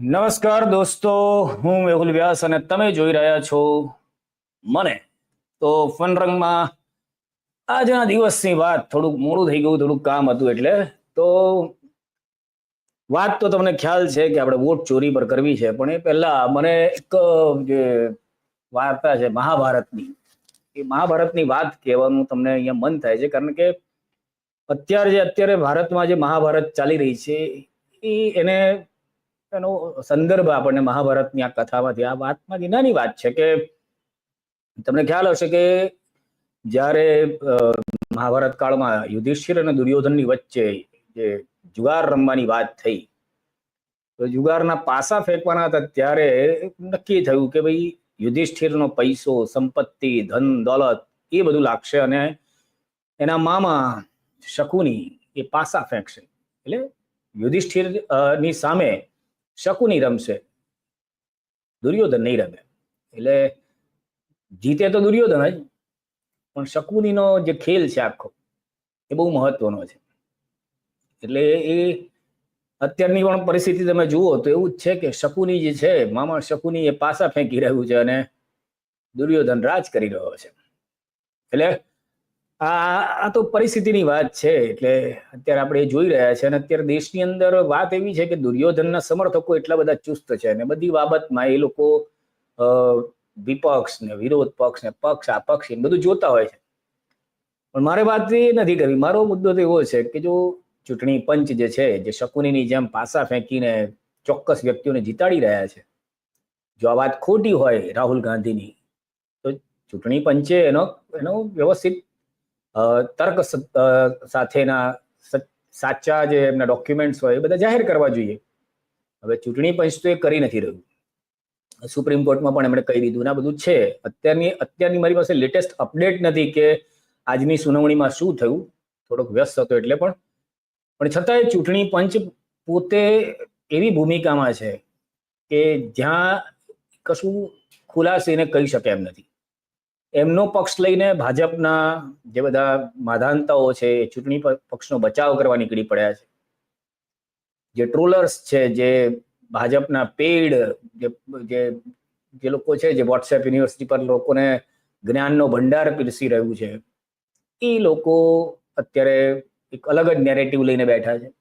નમસ્કાર દોસ્તો, હું મેહુલ વ્યાસ અને તમે જોઈ રહ્યા છો મને. તો ફન રંગમાં આજના દિવસની વાત થોડુંક મોડું થઈ ગયું, થોડુંક કામ હતું એટલે. તો વાત તો તમને ખ્યાલ છે કે આપણે વોટ ચોરી પર કરવી છે, પણ એ પહેલા મને એક, જે વાર્તા છે મહાભારતની. એ મહાભારતની વાત કહેવાનું તમને અહીંયા મન થાય છે, કારણ કે અત્યારે જે અત્યારે ભારતમાં જે મહાભારત ચાલી રહી છે, એ એને એનો સંદર્ભ આપણને મહાભારતની આ કથામાંથી. આ વાતમાંથી નાની વાત છે કે તમને ખ્યાલ હશે કે જ્યારે મહાભારત કાળમાં યુધિષ્ઠિર અને દુર્યોધનની વચ્ચે જે જુગાર રમવાની વાત થઈ, તો જુગારના પાસા ફેંકવાના હતા ત્યારે નક્કી થયું કે ભાઈ યુધિષ્ઠિરનો પૈસો, સંપત્તિ, ધન, દોલત એ બધું લાગશે અને એના મામા શકુની એ પાસા ફેંકશે. એટલે યુધિષ્ઠિરની સામે શકુની રમશે. દુર્યોધન નહીં રમે. એટલે જીતે તો દુર્યોધન જ, પણ શકુનીનો જે ખેલ છે આખો, એ બહુ મહત્વનો છે. એટલે એ અત્યારની પણ પરિસ્થિતિ તમે જુઓ તો એવું જ છે કે શકુની જે છે, મામા શકુની એ પાસા ફેંકી રહ્યું છે અને દુર્યોધન રાજ કરી રહ્યો છે. એટલે આ તો પરિસ્થિતિની વાત છે, એટલે અત્યારે આપણે જોઈ રહ્યા છે અને અત્યારે દેશની અંદર વાત એવી છે કે દુર્યોધનના સમર્થકો એટલા બધા ચુસ્ત છે અને બધી બાબતમાં એ લોકો વિપક્ષ ને વિરોધ પક્ષ ને પક્ષ, આ પક્ષ એ બધું જોતા હોય છે. પણ મારે વાત એ નથી કરવી. મારો મુદ્દો તો એવો છે કે જો ચૂંટણી પંચ જે છે, જે શકુનીની જેમ પાસા ફેંકીને ચોક્કસ વ્યક્તિઓને જીતાડી રહ્યા છે, જો આ વાત ખોટી હોય રાહુલ ગાંધીની, તો ચૂંટણી પંચે એનો એનો વ્યવસ્થિત તર્ક સાથેના સાચા જે એમના ડોક્યુમેન્ટ્સ હોય એ બધા જાહેર કરવા જોઈએ. હવે ચૂંટણી પંચ તો એ કરી નથી રહ્યું. સુપ્રીમ કોર્ટમાં પણ એમણે કહી દીધું આ બધું છે. અત્યારની અત્યારની મારી પાસે લેટેસ્ટ અપડેટ નથી કે આજની સુનાવણીમાં શું થયું. થોડોક વ્યસ્ત હતો એટલે પણ. પણ છતાંય ચૂંટણી પંચ પોતે એવી ભૂમિકામાં છે કે જ્યાં કશું ખુલાસીને કહી શકે એમ નથી. એમનો પક્ષ લઈને ભાજપના જે બધા માધાનતાઓ છે, એ ચૂંટણી પક્ષનો બચાવ કરવા નીકળી પડ્યા છે. જે ટ્રોલર્સ છે, જે ભાજપના પેડ, જે જે લોકો છે, જે વોટ્સએપ યુનિવર્સિટી પર લોકોને જ્ઞાનનો ભંડાર પીરસી રહ્યું છે, એ લોકો અત્યારે એક અલગ જ નેરેટિવ લઈને બેઠા છે.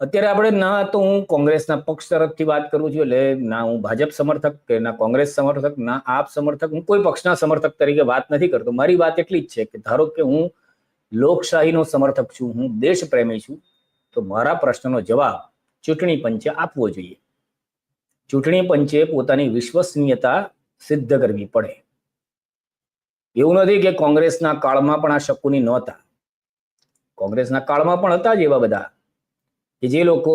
અત્યારે આપણે, ના, તો હું કોંગ્રેસના પક્ષ તરફથી વાત કરું છું, એટલે ના, હું ભાજપ સમર્થક કે ના, કોંગ્રેસ સમર્થક, ના, આપ સમર્થક, હું કોઈ પક્ષના સમર્થક તરીકે વાત નથી કરતો. મારી વાત એટલી જ છે કે ધારો કે હું લોકશાહીનો સમર્થક છું, હું દેશ પ્રેમી છું, તો મારા પ્રશ્નનો જવાબ ચૂંટણી પંચે આપવો જોઈએ. ચૂંટણી પંચે પોતાની વિશ્વસનીયતા સિદ્ધ કરવી પડે. એવું નથી કે કોંગ્રેસના કાળમાં પણ આ શકુની નહોતા. કોંગ્રેસના કાળમાં પણ હતા જ એવા બધા. કે જે લોકો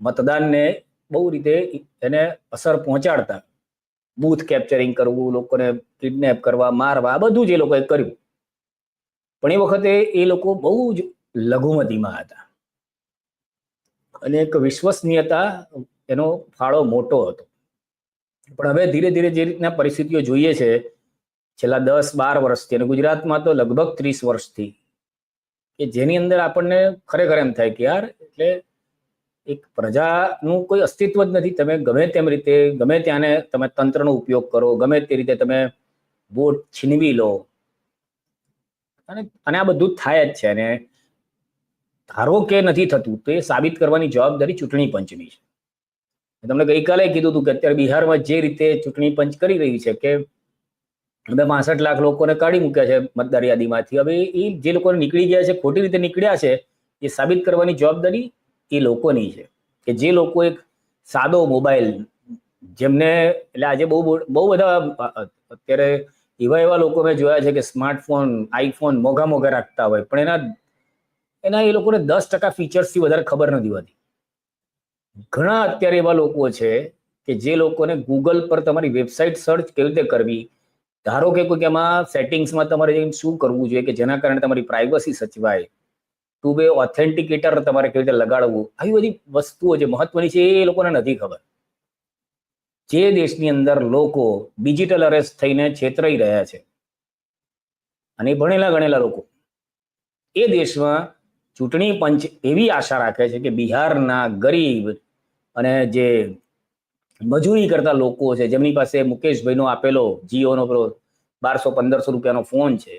મતદાનને બહુ રીતે એને અસર પહોંચાડતા. બૂથ કેપ્ચરિંગ કરવું, લોકોને કિડનેપ કરવા, મારવા, આ બધું જ લોકોએ કર્યું. પણ એ વખતે એ લોકો બહુ જ લઘુમતીમાં હતા. અને એક વિશ્વસનીયતા એનો ફાળો મોટો હતો. પણ હવે ધીરે ધીરે જે રીતના પરિસ્થિતિઓ જોઈએ છે, છેલ્લા દસ બાર વર્ષથી અને ગુજરાતમાં તો લગભગ ત્રીસ વર્ષથી કે જેની અંદર આપણને ખરેખર એમ થાય કે યાર, એટલે એક પ્રજાનું કોઈ અસ્તિત્વ જ નથી. તમે ગમે તેમ રીતે, ગમે ત્યાંને તમે તંત્રનો ઉપયોગ કરો, ગમે તે રીતે તમે વોટ છીનવી લો. અને અને આ બધું થાય જ છે. અને ધારો કે નથી થતું, તો એ સાબિત કરવાની જવાબદારી ચૂંટણી પંચની છે. તમને ગઈકાલે કીધું હતું કે અત્યારે બિહારમાં જે રીતે ચૂંટણી પંચ કરી રહી છે કે અમે પાસઠ લાખ લોકોને કાઢી મૂક્યા છે મતદાર યાદીમાંથી. હવે એ જે લોકોને નીકળી ગયા છે, ખોટી રીતે નીકળ્યા છે, એ સાબિત કરવાની જવાબદારી એ લોકોની છે. કે જે લોકો એક સાદો મોબાઈલ, જેમને એટલે આજે બહુ બહુ બધા અત્યારે એવા એવા લોકો મેં જોયા છે કે સ્માર્ટફોન, આઈફોન મોઘા મોઘા રાખતા હોય, પણ એના એના એ લોકોને દસ ટકા ફીચર્સથી વધારે ખબર નથી હોતી. ઘણા અત્યારે એવા લોકો છે કે જે લોકોને ગૂગલ પર તમારી વેબસાઇટ સર્ચ કેવી રીતે કરવી ધારો કે કોઈક એમાં સેટિંગ્સમાં તમારે શું કરવું જોઈએ કે જેના કારણે તમારી પ્રાઇવસી સચવાય? ટુ વે ઓથેન્ટિકેટર તમારે કેવી રીતે લગાડવું? આવી બધી વસ્તુઓ જે મહત્વની છે એ લોકોને નથી ખબર. જે દેશની અંદર લોકો ડિજિટલ અરેસ્ટ થઈને છેતરાઈ રહ્યા છે અને ભણેલા ગણેલા લોકો, એ દેશમાં ચૂંટણી પંચ એવી આશા રાખે છે કે બિહારના ગરીબ અને જે મજૂરી કરતા લોકો છે. જેમની પાસે મુકેશભાઈનો આપેલો જીઓનો પેલો બારસો, પંદરસો રૂપિયાનો ફોન છે.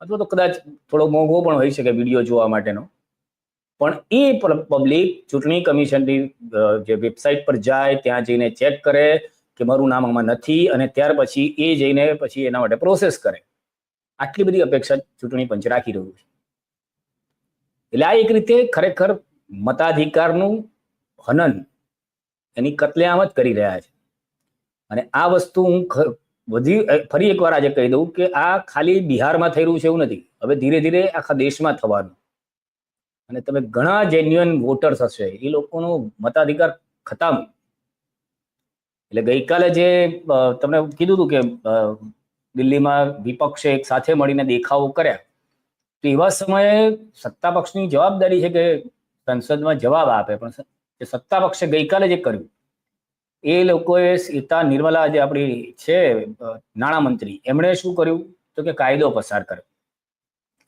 અથવા તો કદાચ થોડો મોંઘો પણ હોઈ શકે વીડિયો જોવા માટેનો. પણ એ પબ્લિક ચૂંટણી કમિશનની જે વેબસાઇટ પર જાય, ત્યાં જઈને ચેક કરે કે મારું નામ આમાં નથી અને ત્યાર પછી એ જઈને પછી એના માટે પ્રોસેસ કરે. આટલી બધી અપેક્ષા ચૂંટણી પંચ રાખી રહ્યું છે. એટલે આ એક રીતે ખરેખર મતાધિકારનું હનન એની કતલેઆમ જ કરી રહ્યા છે. અને આ વસ્તુ હું વધી ફરી એકવાર આજે કહી દઉં કે આ ખાલી બિહારમાં થઈ રહ્યું છે એવું નથી. હવે ધીરે ધીરે આખા દેશમાં થવાનું. અને તમે ઘણા જેન્યુઅન વોટર્સ હશે, એ લોકોનો મતાધિકાર ખતમ. એટલે ગઈકાલે જે તમને કીધું હતું કે દિલ્હીમાં વિપક્ષે એક સાથે મળીને દેખાવો કર્યા. તો એવા સમયે સત્તા પક્ષની જવાબદારી છે કે સંસદમાં જવાબ આપે, પણ જે સત્તા પક્ષે ગઈકાલે જે કર્યું, એ લોકોએ સીતા નિર્મલા જે આપણી છે નાણામંત્રી એમણે શું કર્યું? તો કે કાયદો પસાર કર્યો.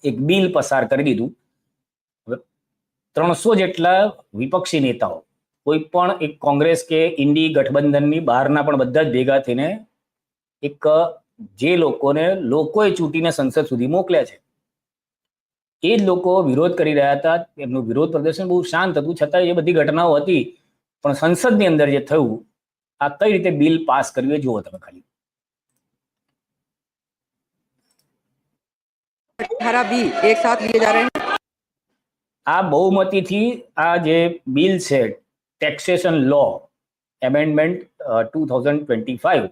એક બિલ પસાર કરી દીધું. ત્રણસો જેટલા વિપક્ષી નેતાઓ, કોઈ પણ એક કોંગ્રેસ કે ઇન્ડી ગઠબંધનની બહારના પણ બધા જ ભેગા થઈને એક જે લોકોને, લોકોએ ચૂંટીને સંસદ સુધી મોકલ્યા છે. એ જ લોકો વિરોધ કરી રહ્યા હતા. એમનું વિરોધ પ્રદર્શન બહુ શાંત હતું. છતાં એ બધી ઘટનાઓ હતી. પણ સંસદની અંદર જે થયું આ કઈ રીતે બિલ પાસ કર્યું એ જુઓ તમે ખાલી. આ બહુમતીથી આ જે બિલ છે taxation law amendment two thousand twenty five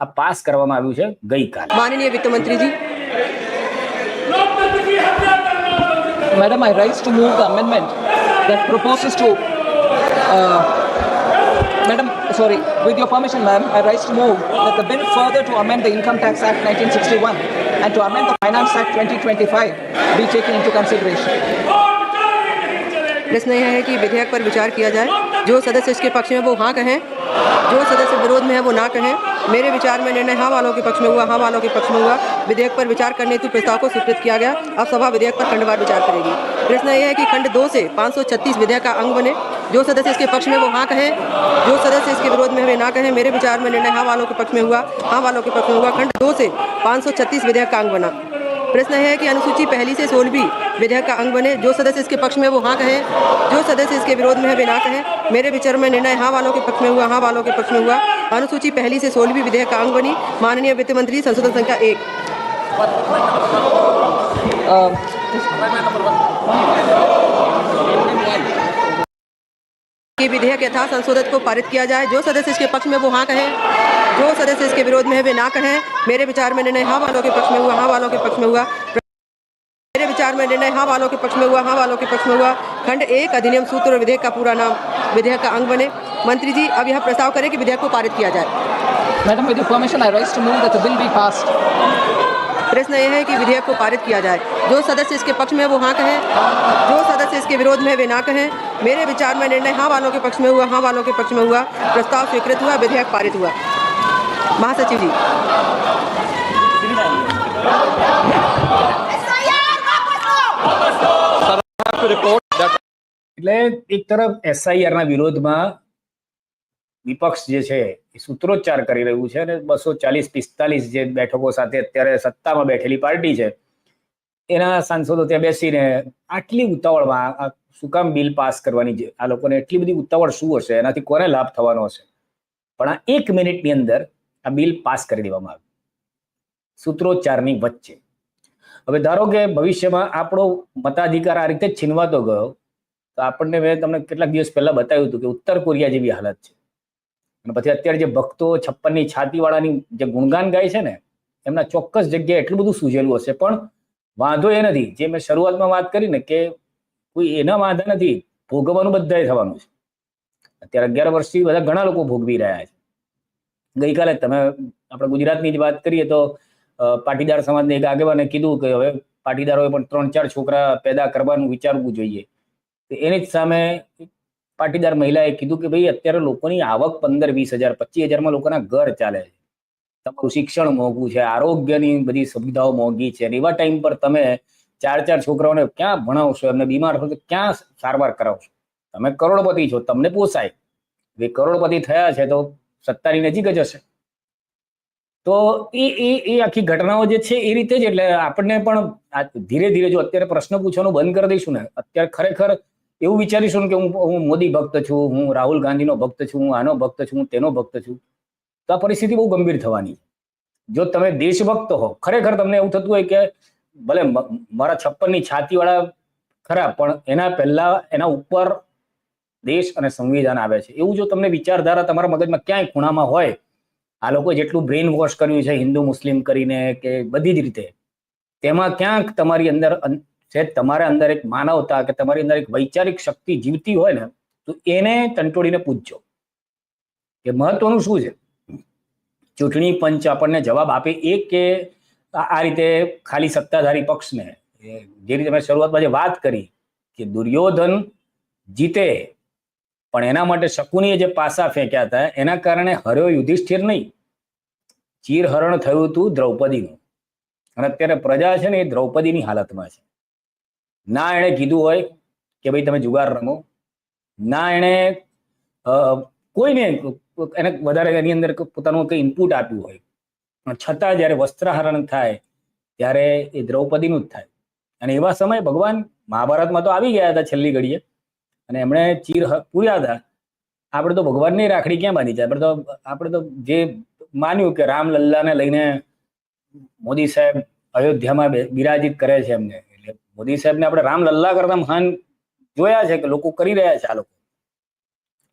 આ પાસ કરવામાં આવ્યું છે ગઈકાલે. માનનીય વિત્ત મંત્રીજી Madam, I rise to move the amendment that proposes to, uh, Madam, sorry, with your permission, ma'am, I rise to move that the bill further to amend the Income Tax Act 1961 and to amend the Finance Act 2025 be taken into consideration. प्रश्न यह है कि विधेयक पर विचार किया जाए जो सदस्य इसके पक्ष में वो हाँ कहें जो सदस्य विरोध में है वो ना कहें मेरे विचार में निर्णय हाँ वालों के पक्ष में हुआ हाँ वालों के पक्ष में हुआ विधेयक पर विचार करने हेतु प्रस्ताव को स्वीकृत किया गया। अब सभा विधेयक पर खंडवार विचार करेगी। प्रश्न यह है कि खंड दो से 536 विधेयक का अंग बने। जो सदस्य इसके पक्ष में वो हाँ कहें। जो सदस्य इसके विरोध में वे ना कहें। मेरे विचार में निर्णय हाँ वालों के पक्ष में हुआ। हाँ वालों के पक्ष में हुआ। खंड दो से 536 विधेयक का अंग बना। प्रश्न है कि अनुसूची पहली से सोलहवीं विधेयक का अंग बने। जो सदस्य इसके पक्ष में वो हाँ कहें। जो सदस्य इसके विरोध में है, वे ना कहें। मेरे विचार में निर्णय हाँ वालों के पक्ष में हुआ। हाँ वालों के पक्ष में हुआ। अनुसूची पहली से सोलहवीं विधेयक का अंग बनी। माननीय वित्त मंत्री संशोधन संख्या एक। विधेयक यथा संशोधित को पारित किया जाए। जो सदस्य इसके पक्ष में वो हाँ कहें जो सदस्य इसके विरोध में है वे ना कहें। मेरे विचार में निर्णय हाँ वालों के पक्ष में हुआ हाँ वालों के पक्ष में हुआ। मेरे विचार में निर्णय हाँ वालों के पक्ष में हुआ हाँ वालों के पक्ष में हुआ। खंड एक अधिनियम सूत्र और विधेयक का पूरा नाम विधेयक का अंग बने। मंत्री जी अब यह प्रस्ताव करें कि विधेयक को पारित किया जाए। with your permission, I rise to move that the bill be passed. प्रश्न यह है कि विधेयक को पारित किया जाए जो सदस्य इसके पक्ष में है वो हाँ कहें जो सदस्य इसके विरोध में है वे ना कहें मेरे विचार में निर्णय हाँ वालों के पक्ष में हुआ हाँ वालों के पक्ष में हुआ प्रस्ताव स्वीकृत हुआ विधेयक पारित हुआ महासचिव जी એટલે એક તરફ એસઆઈઆર ના વિરોધમાં વિપક્ષ જે છે એ સૂત્રોચ્ચાર કરી રહ્યું છે અને બસો ચાલીસ પિસ્તાલીસ જે બેઠકો સાથે અત્યારે સત્તામાં બેઠેલી પાર્ટી છે, એના સાંસદો ત્યાં બેસીને આટલી ઉતાવળમાં આ શું કામ બિલ પાસ કરવાની છે આ લોકોને એટલી બધી ઉતાવળ શું હશે? એનાથી કોને લાભ થવાનો હશે? પણ આ એક મિનિટની અંદર આ બિલ પાસ કરી દેવામાં આવ્યું. સૂત્રોચ્ચારની વચ્ચે. હવે ધારો કે ભવિષ્યમાં આપણો મતાધિકાર આ રીતે છીનવાતો ગયો, તો આપણને મેં તમને કેટલાક દિવસ પહેલા બતાવ્યું હતું કે ઉત્તર કોરિયા જેવી હાલત છે. અને પછી અત્યારે જે ભક્તો છપ્પનની છાતીવાળાની જે ગુણગાન ગાય છે ને, એમના ચોક્કસ જગ્યાએ એટલું બધું સૂઝેલું હશે. પણ વાંધો એ નથી. જે મેં શરૂઆતમાં વાત કરી ને કે કોઈ એના વાંધા નથી, ભોગવવાનું બધાએ થવાનું છે. અત્યારે અગિયાર વર્ષથી બધા ઘણા લોકો ભોગવી રહ્યા છે. ગઈકાલે તમે, આપણે ગુજરાતની જ વાત કરીએ તો પાટીદાર સમાજને એક આગેવાને કીધું કે હવે પાટીદારોએ પણ ત્રણ ચાર છોકરા પેદા કરવાનું વિચારવું જોઈએ. એની જ સામે પાટીદાર મહિલાએ કીધું કે ભાઈ, અત્યારે લોકોની આવક પંદર, વીસ હજાર, પચીસ હજારમાં લોકોના ઘર ચાલે છે. તમારું શિક્ષણ મોંઘું છે, આરોગ્યની બધી સુવિધાઓ મોંઘી છે. અને એવા ટાઈમ પર તમે ચાર ચાર છોકરાઓને ક્યાં ભણાવશો? એમને બીમાર તો ક્યાં સારવાર કરાવશો? તમે કરોડપતિ છો, તમને પોસાય. હવે કરોડપતિ થયા છે તો સત્તાની નજીક જ હશે. તો એ એ એ આખી ઘટનાઓ જે છે એ રીતે જ એટલે આપણને પણ ધીરે ધીરે જો અત્યારે પ્રશ્ન પૂછવાનું બંધ કરી દઈશું ને, અત્યારે ખરેખર એવું વિચારીશું કે હું હું મોદી ભક્ત છું, હું રાહુલ ગાંધીનો ભક્ત છું, હું આનો ભક્ત છું, હું તેનો ભક્ત છું, તો આ પરિસ્થિતિ બહુ ગંભીર થવાની જો તમે દેશભક્ત હો, ખરેખર તમને એવું થતું હોય કે ભલે મારા છપ્પનની છાતીવાળા ખરા, પણ એના પહેલા એના ઉપર દેશ અને સંવિધાન આવે છે. એવું જો તમને વિચારધારા તમારા મગજમાં ક્યાંય ખૂણામાં હોય, આ લોકો જેટલું બ્રેઇન વોશ કર્યું છે, હિન્દુ, મુસ્લિમ કરીને કે બધી જ રીતે, તેમાં ક્યાંક તમારી અંદર છે તમારા અંદર એક માનવતા કે તમારી અંદર એક વૈચારિક શક્તિ જીવતી હોય ને, તો એને તંટોડીને પૂછજો કે મહત્વનું શું છે? ચૂંટણી પંચ આપણને જવાબ આપે એ કે આ આ રીતે ખાલી સત્તાધારી પક્ષને જે રીતે મેં શરૂઆતમાં જે વાત કરી કે દુર્યોધન જીતે, પણ એના માટે શકુનીએ જે પાસા ફેંક્યા હતા, એના કારણે હર્યો યુધિષ્ઠિર નહીં. ચીરહરણ થયું હતું દ્રૌપદીનું. અને અત્યારે પ્રજા છે ને એ દ્રૌપદીની હાલતમાં છે. ના એણે કીધું હોય કે ભાઈ તમે જુગાર રમો. ના એણે કોઈને એને વધારે એની અંદર પોતાનું કંઈ ઇનપુટ આપ્યું હોય. છતાં જ્યારે વસ્ત્રહરણ થાય, ત્યારે એ દ્રૌપદીનું જ થાય. અને એવા સમયે ભગવાન મહાભારતમાં તો આવી ગયા હતા છેલ્લી ઘડીએ. અને એમણે ચીર પૂર્યા હતા. આપણે તો ભગવાનની રાખડી ક્યાં બાંધી છે? આપણે તો આપણે તો જે માન્યું કે રામ લલ્લાને લઈને મોદી સાહેબ અયોધ્યામાં બિરાજિત કરે છે એમને. મોદી સાહેબને આપણે રામ લલ્લા કરતા મહાન જોયા છે કે લોકો કરી રહ્યા છે આ લોકો.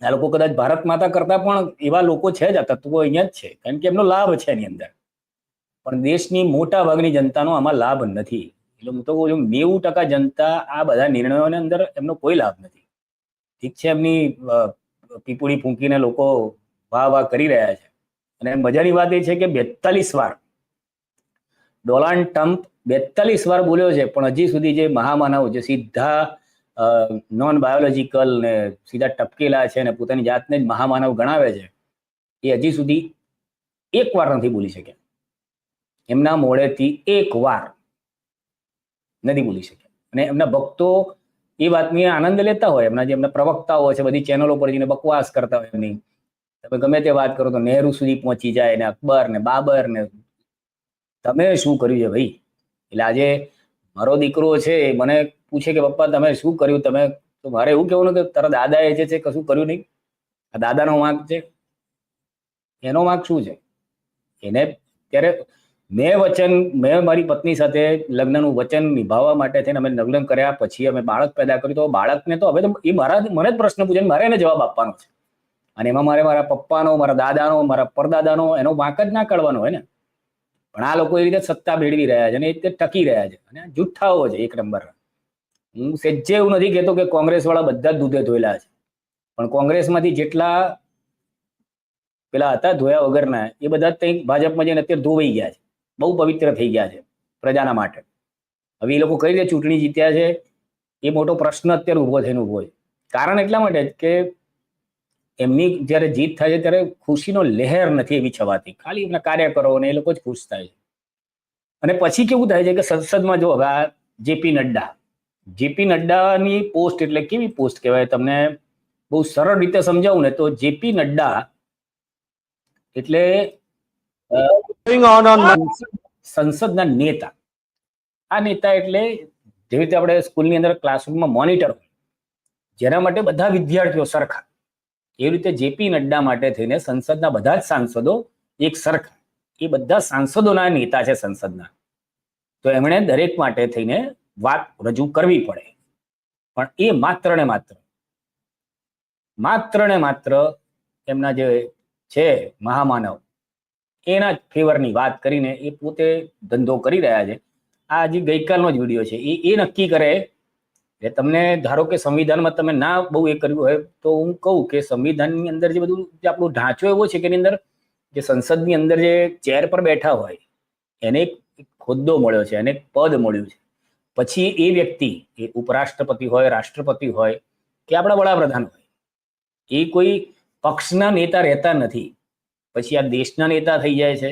આ લોકો કદાચ ભારત માતા કરતા પણ એવા લોકો છે જ, આ તત્વો અહીંયા જ છે. કારણ કે એમનો લાભ છે એની અંદર. પણ દેશની મોટા ભાગની જનતાનો આમાં લાભ નથી. એટલે હું તો કહું છું, નેવું ટકા જનતા આ બધા નિર્ણયોની અંદર એમનો કોઈ લાભ નથી. ઠીક છે, એમની પીપુડી ફૂંકીને લોકો વાહ વાહ કરી રહ્યા છે. અને મજાની વાત એ છે કે બેતાલીસ વાર ડોનાલ્ડ ટ્રમ્પ બેતાલીસ વાર બોલ્યો છે, પણ હજી સુધી જે મહામાનવ જે સીધા નોન બાયોલોજીકલ ને સીધા ટપકેલા છે ને પોતાની જાતને જ મહામાનવ ગણાવે છે, એ હજી સુધી એક વાર નથી બોલી શક્યા એમના મોડેથી એક વાર નથી બોલી શક્યા અને એમના ભક્તો એ વાતની આનંદ લેતા હોય, એમના જે એમના પ્રવક્તાઓ છે, બધી ચેનલો પર જઈને બકવાસ કરતા હોય એમની. તમે ગમે તે વાત કરો તો નહેરુ સુધી પહોંચી જાય ને અકબર ને બાબર ને, તમે શું કર્યું છે ભાઈ? એટલે આજે મારો દીકરો છે એ મને પૂછે કે, પપ્પા, તમે શું કર્યું? તમે તો મારે એવું કહેવાનું કે, તારા દાદાએ જે છે કશું કર્યું નહીં. આ દાદાનો વાંક છે. એનો વાંક શું છે? એને ત્યારે મેં વચન, મેં મારી પત્ની સાથે લગ્નનું વચન નિભાવવા માટે થઈને અમે લગ્ન કર્યા. પછી અમે બાળક પેદા કર્યું. તો બાળકને તો હવે તો એ મારા, મને જ પ્રશ્ન પૂછે મારે એને જવાબ આપવાનો છે. અને એમાં મારે મારા પપ્પાનો, મારા દાદાનો, મારા પરદાદાનો એનો વાંક જ ના કાઢવાનો હોય ને. પણ આ લોકો એવી રીતે સત્તા મેળવી રહ્યા છે અને એ ટકી રહ્યા છે. અને જુઠ્ઠાઓ છે એક નંબર. હું સજ્જે એવું નથી કહેતો કે કોંગ્રેસ વાળા બધા જ દૂધે ધોયેલા છે. પણ કોંગ્રેસમાંથી જેટલા પેલા હતા ધોયા વગરના, એ બધા કંઈક ભાજપમાં જઈને અત્યારે ધોવાઈ ગયા છે. બહુ પવિત્ર થઈ ગયા છે પ્રજાના માટે. હવે એ લોકો કઈ રીતે ચૂંટણી જીત્યા છે એ મોટો પ્રશ્ન અત્યારે ઊભો થઈને ઊભો છે. કારણ એટલા માટે કે એમની જ્યારે જીત થાય છે, ત્યારે ખુશીનો લહેર નથી એવી છવાતી. ખાલી એમના કાર્યકરો અને એ લોકો જ ખુશ થાય છે. અને પછી કેવું થાય છે કે સંસદમાં જો હવે આ જેપી નડ્ડા, જેપી નડ્ડાની પોસ્ટ એટલે કેવી પોસ્ટ કહેવાય તમને? બહુ સરળ રીતે સમજાવું ને તો જેપી નડ્ડા એટલે સંસદના નેતા. આ નેતા એટલે જેવી રીતે આપણે સ્કૂલની અંદર ક્લાસરૂમમાં મોનિટર જેના માટે બધા વિદ્યાર્થીઓ સરખા. એવી રીતે જેપી નડ્ડા માટે થઈને સંસદના બધા જ સાંસદો એક સરખા. એ બધા સાંસદોના નેતા છે સંસદના. તો એમણે દરેક માટે થઈને વાત રજૂ કરવી પડે. પણ એ માત્ર ને માત્ર માત્ર ને માત્ર એમના જે છે મહામાનવ, એના ફેવરની વાત કરીને એ પોતે ધંધો કરી રહ્યા છે. આ હજી ગઈકાલનો જ વીડિયો છે, એ એ નક્કી કરે કે તમને ધારો કે સંવિધાનમાં તમે ના બહુ એ કર્યું હોય, તો હું કહું કે સંવિધાનની અંદર જે બધું જે આપણો ઢાંચો એવો છે કે એની અંદર જે સંસદની અંદર જે ચેર પર બેઠા હોય, એને એક હોદ્દો મળ્યો છે, એને એક પદ મળ્યું છે. પછી એ વ્યક્તિ, એ ઉપરાષ્ટ્રપતિ હોય, રાષ્ટ્રપતિ હોય, કે આપણા વડાપ્રધાન હોય, એ કોઈ પક્ષના નેતા રહેતા નથી. પછી આ દેશના નેતા થઈ જાય છે,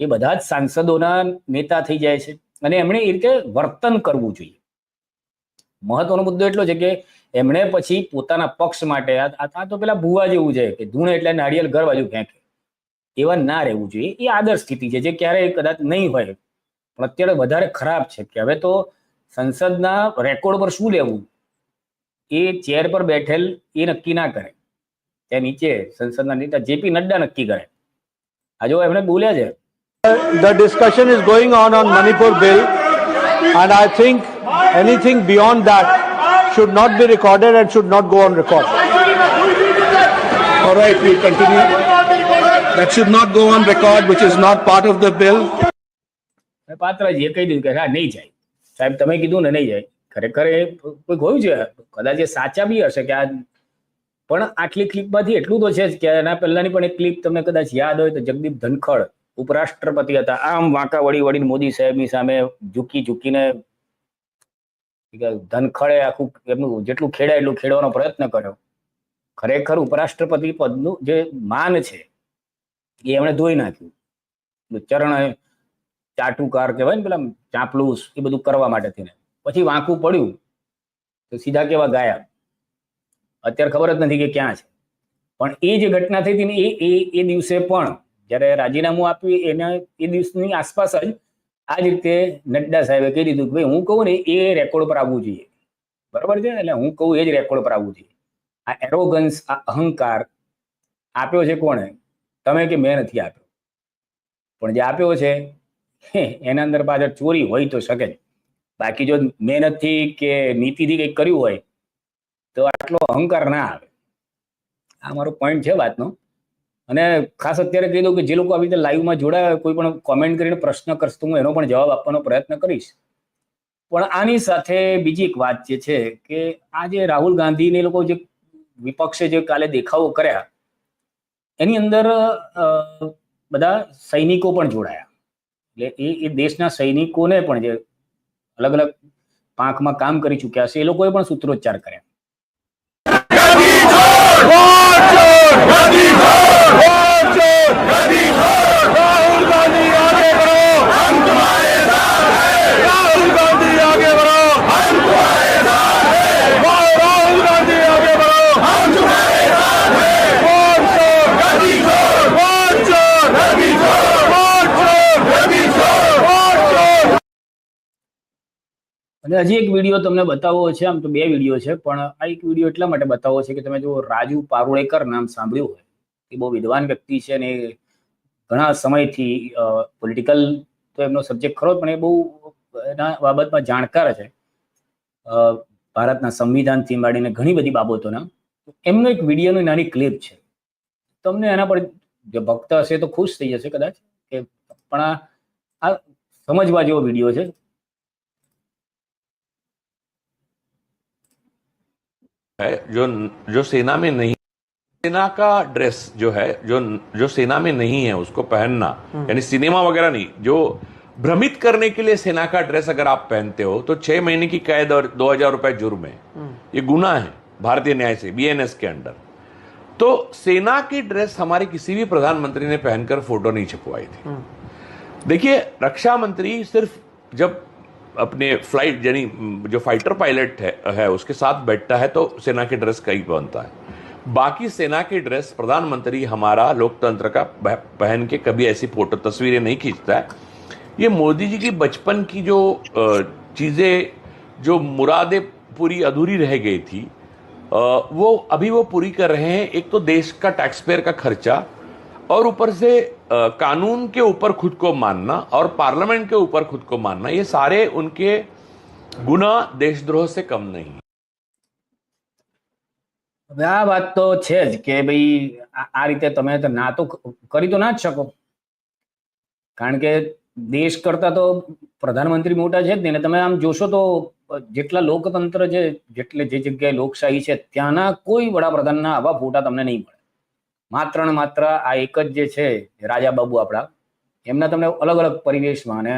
એ બધા જ સાંસદોના નેતા થઈ જાય છે. અને એમણે એ રીતે વર્તન કરવું જોઈએ. મહત્વનો મુદ્દો એટલો છે કે એમણે પછી પોતાના પક્ષ માટે, આ તો પેલા ભુવા જેવું છે કે ધૂણ એટલે નાળિયેર ઘર બાજુ ફેંકે. એવા ના રહેવું જોઈએ. એ આદર્શ સ્થિતિ છે જે ક્યારેય કદાચ નહીં હોય. પણ અત્યારે વધારે ખરાબ છે કે હવે તો સંસદના રેકોર્ડ પર શું લેવું? એ ચેર પર બેઠેલ એ નક્કી ના કરે. ત્યાં નીચે સંસદના નેતા જેપી નડ્ડા નક્કી કરે. આ જો એમણે બોલ્યા છે. The discussion is going on on Manipur bill and I think anything beyond that should not be recorded and should not go on record. All right, we continue. That should not go on record, which is not part of the bill. પાત્રજીએ કહી દીધું કે હા નહીં જાય સાહેબ તમે કીધું ને નહીં જાય ખરેખર એ કોઈ હોયું છે કદાચ એ સાચા બી હશે કે આ પણ આટલી ક્લિપમાંથી એટલું તો છે જ કે એના પહેલાની પણ એક ક્લિપ તમને કદાચ યાદ હોય તો જગદીપ ધનખડ ઉપરાષ્ટ્રપતિ હતા આમ વાંકા વળી વળીને મોદી સાહેબની સામે ઝૂકી ઝૂકીને કે ધનખડે આખું એમનું જેટલું ખેડાય એટલું ખેડવાનો પ્રયત્ન કર્યો. ખરેખર ઉપરાષ્ટ્રપતિ પદનું જે માન છે, એ એમણે ધોઈ નાખ્યું. ચરણ ચાટુકાર કહેવાય ને પેલા ચાપલુસ એ બધું કરવા માટે થઈને. પછી વાંકું પડ્યું તો સીધા કેવા ગાયા. અત્યારે ખબર જ નથી કે ક્યાં છે. પણ એ જે ઘટના થઈ હતી ને એ એ દિવસે પણ જ્યારે રાજીનામું આપ્યું એના એ દિવસની આસપાસ જ આ જ રીતે નડ્ડા સાહેબે કહી દીધું કે ભાઈ, હું કહું ને એ રેકોર્ડ પર આવવું જોઈએ. બરોબર છે એટલે હું કહું એ જ રેકોર્ડ પર આવવું જોઈએ. આ એરોગન્સ આ અહંકાર આપ્યો છે કોણે? તમે કે મેં નથી આપ્યો? પણ જે આપ્યો છે એના અંદર પાછળ ચોરી હોય તો શકે જ. બાકી જો મહેનતથી કે નીતિથી કંઈક કર્યું હોય, તો આટલો અહંકાર ના આવે. આ મારો પોઈન્ટ છે વાતનો. અને ખાસ અત્યારે કહી દઉં કે જે લોકો આવી રીતે લાઈવમાં જોડાયા કોઈ પણ કોમેન્ટ કરીને પ્રશ્ન કરશે તો હું એનો પણ જવાબ આપવાનો પ્રયત્ન કરીશ. પણ આની સાથે બીજી એક વાત જે છે કે આ જે રાહુલ ગાંધીને લોકો જે વિપક્ષે જે કાલે દેખાવો કર્યા, એની અંદર બધા સૈનિકો પણ જોડાયા. એટલે એ એ દેશના સૈનિકોને પણ જે અલગ અલગ પાંખમાં કામ કરી ચૂક્યા છે, એ લોકોએ પણ સૂત્રોચ્ચાર કર્યા. અને હજી એક વીડિયો તમને બતાવવો છે. આમ તો બે વીડિયો છે, પણ આ એક વીડિયો એટલા માટે બતાવવો છે કે તમે જો રાજુ પારુળેકર નામ સાંભળ્યું હોય. એ બહુ વિદ્વાન વ્યક્તિ છે અને ઘણા સમયથી પોલિટિકલ તો એમનો સબ્જેક્ટ ખરો પણ એ બહુ એના બાબતમાં જાણકાર છે. ભારતના સંવિધાનથી માંડીને ઘણી બધી બાબતોના. એમનો એક વિડીયોની નાની ક્લિપ છે. તમને એના પર જો ભક્ત હશે તો ખુશ થઈ જશે કદાચ, કે પણ આ સમજવા જેવો વીડિયો છે. है जो जो सेना में नहीं सेना का ड्रेस जो है जो जो सेना में नहीं है उसको पहनना यानी सिनेमा वगैरह नहीं जो भ्रमित करने के लिए सेना का ड्रेस अगर आप पहनते हो तो छह महीने की कैद और दो हज़ार रुपए जुर्म है। ये गुना है भारतीय न्याय से बीएनएस के अंडर। तो सेना की ड्रेस हमारे किसी भी प्रधानमंत्री ने पहनकर फ़ोटो नहीं छपवाई थी। देखिए रक्षा मंत्री सिर्फ़ जब अपने फ़्लाइट यानी जो फाइटर पायलट है, है उसके साथ बैठता है तो सेना की ड्रेस कहीं पहनता है। बाकी सेना की ड्रेस प्रधानमंत्री हमारा लोकतंत्र का पहन के कभी ऐसी फ़ोटो तस्वीरें नहीं खींचता है। ये मोदी जी की बचपन की जो चीज़ें जो मुरादें पूरी अधूरी रह गई थी वो अभी वो पूरी कर रहे हैं। एक तो देश का टैक्स पेयर का खर्चा और ऊपर से कानून के ऊपर खुद को मानना और पार्लियामेंट के ऊपर खुद को मानना ये सारे उनके गुना देशद्रोह से कम नहीं હવે આ વાત તો છે જ કે ભાઈ આ આ રીતે તમે તો ના તો કરી તો ના જ શકો કારણ કે દેશ કરતા તો પ્રધાનમંત્રી મોટા છે જ નહીં ને તમે આમ જોશો તો જેટલા લોકતંત્ર છે જેટલે જે જગ્યાએ લોકશાહી છે ત્યાંના કોઈ વડાપ્રધાનના આવા ફોટા તમને નહીં મળે માત્ર ને માત્ર આ એક જ જે છે રાજા બાબુ આપણા, એમના તમને અલગ અલગ પરિવેશમાં અને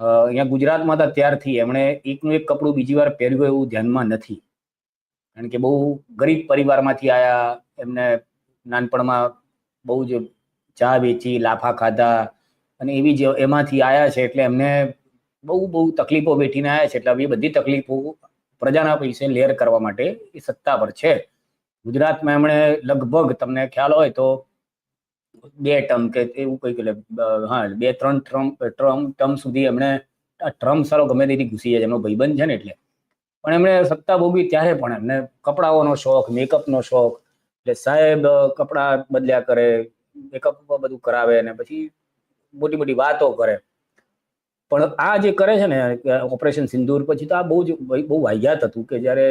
અહીંયા ગુજરાતમાં હતા ત્યારથી એમણે એકનું એક કપડું બીજી વાર પહેર્યું એવું ધ્યાનમાં નથી. કારણ કે બહુ ગરીબ પરિવારમાંથી આયા, એમને નાનપણમાં બહુ જ ચા વેચી, લાફા ખાધા અને એવી જ એમાંથી આયા છે એટલે એમને બહુ બહુ તકલીફો વેઠીને આવ્યા છે. એટલે એ બધી તકલીફો પ્રજાના પૈસે લેર કરવા માટે એ સત્તા પર છે. ગુજરાતમાં એમણે લગભગ, તમને ખ્યાલ હોય તો બે ટર્મ કે એવું કંઈક હા, બે, ત્રણ ટ્રમ ટ્રમ, ટર્મ સુધી એમણે ટ્રમ્પ સારો ગમે તેથી ઘૂસી જાય, એમનો ભાઈબંધ છે ને એટલે. પણ એમણે સત્તા ભોગવી ત્યારે પણ એમને કપડાઓનો શોખ મેકઅપનો શોખ, એટલે સાહેબ કપડાં બદલ્યા કરે મેકઅપ બધું કરાવે અને પછી મોટી મોટી વાતો કરે. પણ આ જે કરે છે ને ઓપરેશન સિંદૂર પછી તો આ બહુ જ, બહુ વાહિયાત હતું કે જ્યારે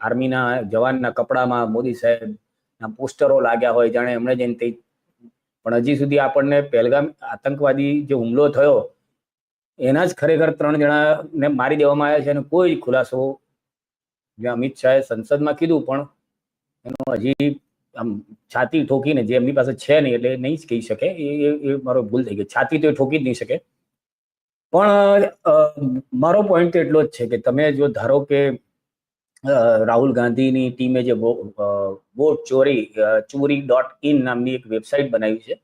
આર્મીના જવાનના કપડામાં મોદી સાહેબના પોસ્ટરો લાગ્યા હોય, જાણે એમણે જઈને તે પણ હજી સુધી આપણને પહેલગામ આતંકવાદી જે હુમલો થયો, એના જ ખરેખર ત્રણ જણાને મારી દેવામાં આવ્યા છે અને કોઈ ખુલાસો જે અમિત શાહે સંસદમાં કીધું, પણ એનો હજી આમ છાતી ઠોકીને જે એમની પાસે છે નહીં એટલે નહીં જ કહી શકે, એ, એ- મારો ભૂલ થઈ ગયો. છાતી તો એ ઠોકી જ નહીં શકે. પણ મારો પોઈન્ટ એટલો જ છે કે તમે જો ધારો કે રાહુલ ગાંધીની ટીમે જે વોટ ચોરી ચોરી ડોટ ઇન નામની એક વેબસાઇટ બનાવી છે.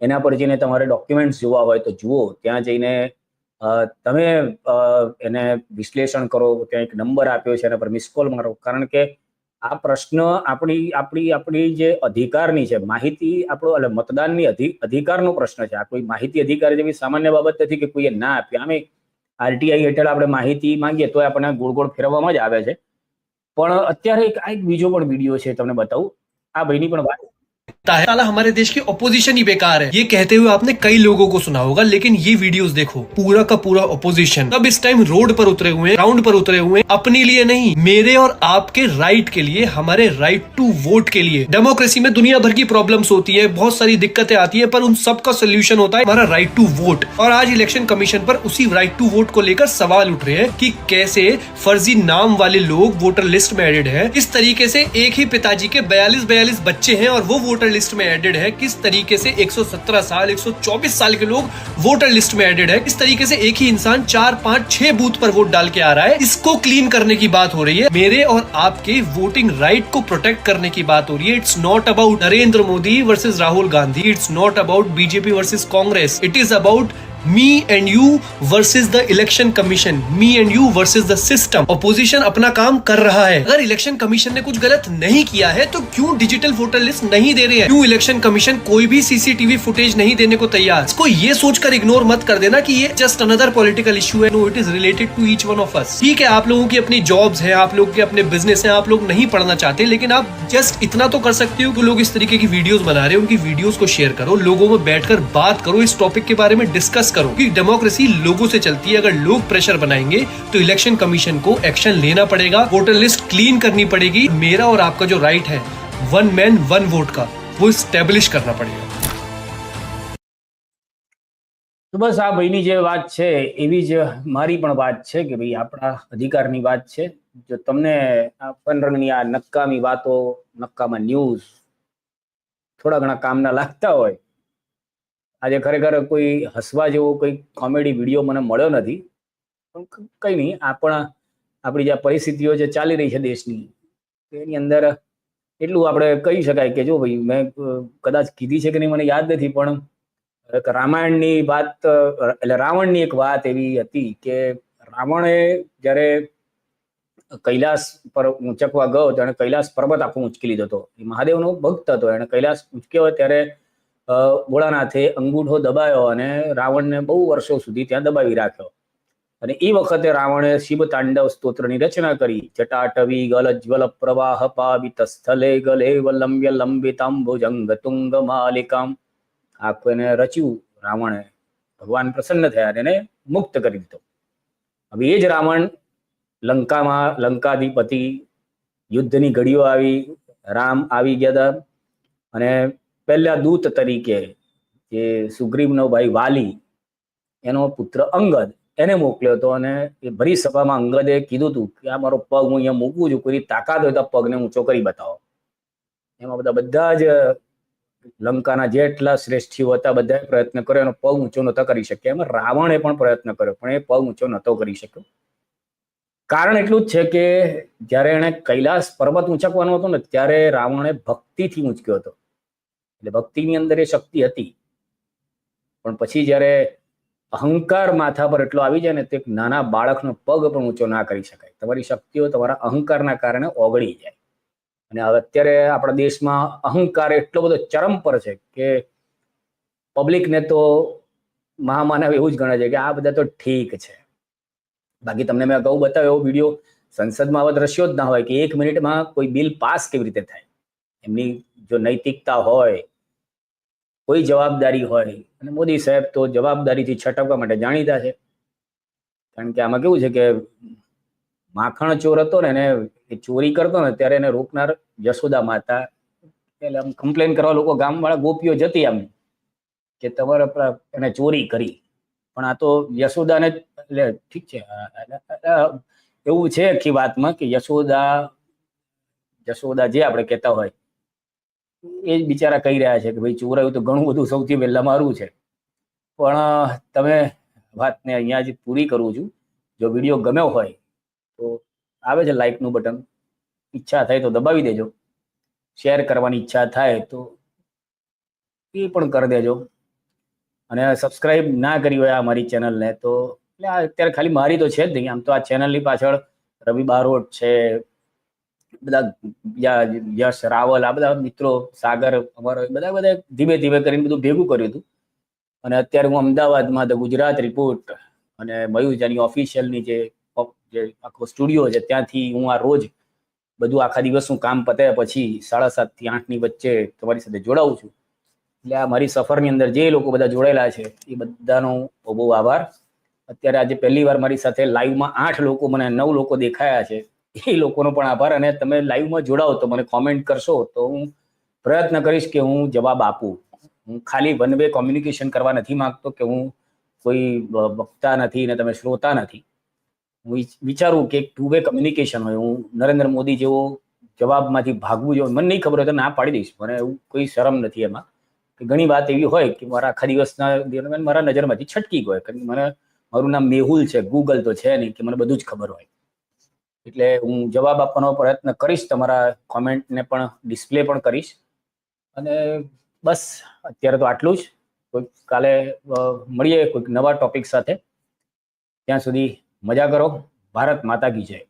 એના પર જઈને તમારે ડોક્યુમેન્ટ્સ જોવા હોય તો જુઓ. ત્યાં જઈને તમે એને વિશ્લેષણ કરો, ત્યાં એક નંબર આપ્યો છે, એના પર મિસ કોલ મારો. કારણ કે આ પ્રશ્ન આપણી આપણી આપણી જે અધિકારની છે, માહિતી આપણો, એટલે મતદાનની અધિ, અધિકારનો પ્રશ્ન છે. આ કોઈ માહિતી અધિકાર જેવી સામાન્ય બાબત નથી કે કોઈએ ના આપી. આમે આરટીઆઈ હેઠળ આપણે માહિતી માંગીએ તો આપણને ગોળ ગોળ ફેરવવામાં જ આવે છે. પણ અત્યારે એક આ એક બીજો પણ વીડિયો છે તમને બતાવું. આ ભાઈની પણ વાત है। साला हमारे देश की ऑपोजिशन ही बेकार है। ये कहते हुए आपने कई लोगों को सुना होगा, लेकिन ये वीडियोस देखो। पूरा का पूरा ऑपोजिशन अब इस टाइम रोड पर उतरे हुए ग्राउंड पर उतरे हुए, अपने लिए नहीं, मेरे और आपके राइट के लिए, हमारे राइट टू वोट के लिए। डेमोक्रेसी में दुनिया भर की प्रॉब्लम होती है, बहुत सारी दिक्कतें आती है, पर उन सबका सोल्यूशन होता है हमारा राइट टू वोट और आज इलेक्शन कमीशन पर उसी राइट टू वोट को लेकर सवाल उठ रहे हैं कि कैसे फर्जी नाम वाले लोग वोटर लिस्ट में एडेड है। इस तरीके से एक ही पिताजी के बयालीस बयालीस बच्चे हैं और वो वोटर लिस्ट में एडेड है, किस तरीके से 117 साल 124 साल के लोग वोटर लिस्ट में एडेड है, किस तरीके से एक ही इंसान चार, पाँच, छह बूथ पर वोट डाल के आ रहा है, इसको क्लीन करने की बात हो रही है। मेरे और आपके वोटिंग राइट को प्रोटेक्ट करने की बात हो रही है। It's not about Narendra Modi versus Rahul Gandhi it's not about BJP versus Congress it is about me and you versus the election commission me and you versus the system opposition अपना काम कर रहा है। अगर election commission ने कुछ गलत नहीं किया है तो क्यों डिजिटल वोटर लिस्ट नहीं दे रहे हैं? क्यों इलेक्शन कमीशन कोई भी सीसीटीवी फुटेज नहीं देने को तैयार? इसको ये सोचकर इग्नोर मत कर देना कि ये जस्ट अनदर पॉलिटिकल इशू है। No it is related to each one of us ठीक है, आप लोगों की अपनी जॉब्स है, आप लोग के अपने बिज़नेस है, आप लोग नहीं पढ़ना चाहते, लेकिन आप जस्ट इतना तो कर सकते हो कि लोग इस तरीके की वीडियोस बना रहे हैं। उनकी वीडियोस को शेयर करो, लोगों में बैठकर बात करो, इस टॉपिक के बारे में डिस्कस करो कि डेमोक्रेसी लोगों से चलती है अगर लोग प्रेशर बनाएंगे तो इलेक्शन कमीशन को एक्शन लेना पड़ेगा वोटर लिस्ट क्लीन करनी पड़ेगी मेरा और आपका जो राइट है वन मैन वन वोट का वो स्टेब्लिश करना पड़ेगा તો બસ આ ભાઈની જે વાત છે એવી જ મારી પણ વાત છે કે ભાઈ આપણા અધિકારની વાત છે જો તમને આ પનરંગની આ નક્કામી વાતો નક્કામાં ન્યૂઝ થોડા ઘણા કામના લાગતા હોય આજે ખરેખર કોઈ હસવા જેવો કોઈ કોમેડી વીડિયો મને મળ્યો નથી. પણ કંઈ નહીં આપણા આપણી જે પરિસ્થિતિઓ જે ચાલી રહી છે દેશની એની અંદર એટલું આપણે કહી શકાય કે જો ભાઈ, મેં કદાચ કીધી છે કે નહીં મને યાદ નથી, પણ રામાયણની વાત, એટલે રાવણની એક વાત એવી હતી કે રાવણે જ્યારે કૈલાસ પર ઊંચકવા ગયો ત્યારે કૈલાસ પર્વત આખો ઉંચકી લીધો હતો. એ મહાદેવનો ભક્ત હતો એને કૈલાસ ઉંચક્યો ત્યારે ભોળાનાથે અંગૂઠો દબાયો અને રાવણને બહુ વર્ષો સુધી ત્યાં દબાવી રાખ્યો. અને એ વખતે રાવણે શિવ તાંડવ સ્તોત્રની રચના કરી. જટાટવી, ગલજ્વલ, પ્રવાહ પાવિત, સ્થલે ગલે વલંબ્ય લંબિતાંબુજંગ તુંગ, માલિકામ. આખું એને રચ્યું. રાવણે ભગવાન પ્રસન્ન થયા અને એને મુક્ત કરી દીધો. હવે એ જ રાવણ લંકામાં, લંકાધિપતિ યુદ્ધની ઘડીઓ આવી, રામ આવી ગયા હતા. અને પહેલા દૂત તરીકે જે સુગ્રીવનો ભાઈ વાલી, એનો પુત્ર અંગદ, એને મોકલ્યો હતો અને એ ભરી સભામાં અંગદે કીધું હતું કે, આ મારો પગ હું અહીંયા મૂકું છું કોઈ તાકાત હોય તો પગને ઊંચો કરી બતાવો. એમાં બધા બધા જ લંકાના જેટલા શ્રેષ્ઠીઓ હતા, બધાએ પ્રયત્ન કર્યો, એનો પગ ઊંચો નહોતા કરી શક્યા. એમાં રાવણે પણ પ્રયત્ન કર્યો, પણ એ પગ ઊંચો નહોતો કરી શક્યો. કારણ એટલું જ છે કે, જ્યારે એણે કૈલાસ પર્વત ઊંચકવાનો હતો ને, ત્યારે રાવણે ભક્તિથી ઊંચક્યો હતો. એટલે ભક્તિની અંદર એ શક્તિ હતી. પણ પછી જ્યારે અહંકાર માથા પર એટલો આવી જાય ને તો એક નાના બાળકનો પગ પણ ઊંચો ના કરી શકાય. તમારી શક્તિઓ તમારા અહંકારના કારણે ઓગળી જાય. અને હવે અત્યારે આપણા દેશમાં અહંકાર એટલો બધો ચરમ પર છે કે પબ્લિકને તો મહામાનવ એવું જ ગણે છે કે આ બધા તો ઠીક છે. બાકી તમને મેં અગાઉ બતાવ્યો એવો વીડિયો સંસદમાં આવા દ્રશ્યો જ ના હોય કે એક મિનિટમાં કોઈ બિલ પાસ કેવી રીતે થાય. એમની જો નૈતિકતા હોય કોઈ જવાબદારી હોય, અને મોદી સાહેબ તો જવાબદારીથી છટકવા માટે જાણીતા છે. કારણ કે આમાં કેવું છે કે માખણ ચોર હતો ને, એને એ ચોરી કરતો ને, ત્યારે એને રોકનાર યશોદા માતા, એટલે આમ કમ્પ્લેન કરવા લોકો ગામવાળા ગોપીઓ જતી આમ, કે તમારે એને ચોરી કરી. પણ આ તો યશોદાને એટલે ઠીક છે એવું છે આખી વાતમાં કે યશોદા યશોદા જે આપણે કહેતા હોય એ જ બિચારા કહી રહ્યા છે કે ભાઈ ચોરાયું તો ઘણું બધું સૌથી પહેલાં મારું છે. પણ તમે વાતને અહીંયા જ પૂરી કરું છું. જો વીડિયો ગમ્યો હોય તો આવે છે લાઇકનું બટન. ઈચ્છા થાય તો દબાવી દેજો. શેર કરવાની ઈચ્છા થાય તો એ પણ કરી દેજો. અને સબસ્ક્રાઇબ ના કરી હોય આ મારી ચેનલને તો, એટલે આ અત્યારે ખાલી મારી તો છે જ નહીં. આમ તો આ ચેનલની પાછળ રવિ બારોટ છે બધા યશ રાવલ આ બધા મિત્રો, સાગર, અમારો બધા બધા ધીમે ધીમે કરીને બધું ભેગું કર્યું હતું. અને અત્યારે હું અમદાવાદમાં ધ ગુજરાત રિપોર્ટ અને મયુર ઓફિશિયલની જે આખો સ્ટુડિયો છે, ત્યાંથી હું આ રોજ બધું આખા દિવસનું કામ પત્યા પછી સાડા સાતથી આઠની વચ્ચે તમારી સાથે જોડાઉં છું. એટલે આ મારી સફરની અંદર જે લોકો બધા જોડાયેલા છે, એ બધાનો બહુ બહુ આભાર. અત્યારે આજે પહેલી વાર મારી સાથે લાઈવમાં આઠ લોકો મને નવ લોકો દેખાયા છે. એ લોકોનો પણ આભાર. અને તમે લાઈવમાં જોડાઓ તો મને કોમેન્ટ કરશો તો હું પ્રયત્ન કરીશ કે હું જવાબ આપું. હું ખાલી વન વે કોમ્યુનિકેશન કરવા નથી માંગતો કે હું કોઈ વક્તા નથી ને તમે શ્રોતા નથી. હું વિચારું કે ટુ વે કમ્યુનિકેશન હોય. હું નરેન્દ્ર મોદી જેવો જવાબમાંથી ભાગવું જોઈએ મને નહીં ખબર હોય તો ના પાડી દઈશ. મને એવું કોઈ શરમ નથી એમાં. કે ઘણી વાત એવી હોય કે મારા આખા દિવસના દરમિયાન મારા નજરમાંથી છટકી ગયો કે મને, મારું નામ મેહુલ છે ગૂગલ તો છે નહીં, કે મને બધું જ ખબર હોય. એટલે હું જવાબ આપવાનો પ્રયત્ન કરીશ, તમારા કોમેન્ટને પણ ડિસ્પ્લે પણ કરીશ. અને બસ, અત્યારે તો આટલું જ. કોઈક કાલે મળીએ કોઈક નવા ટોપિક સાથે. ત્યાં સુધી મજા કરો. ભારત માતા કી જય.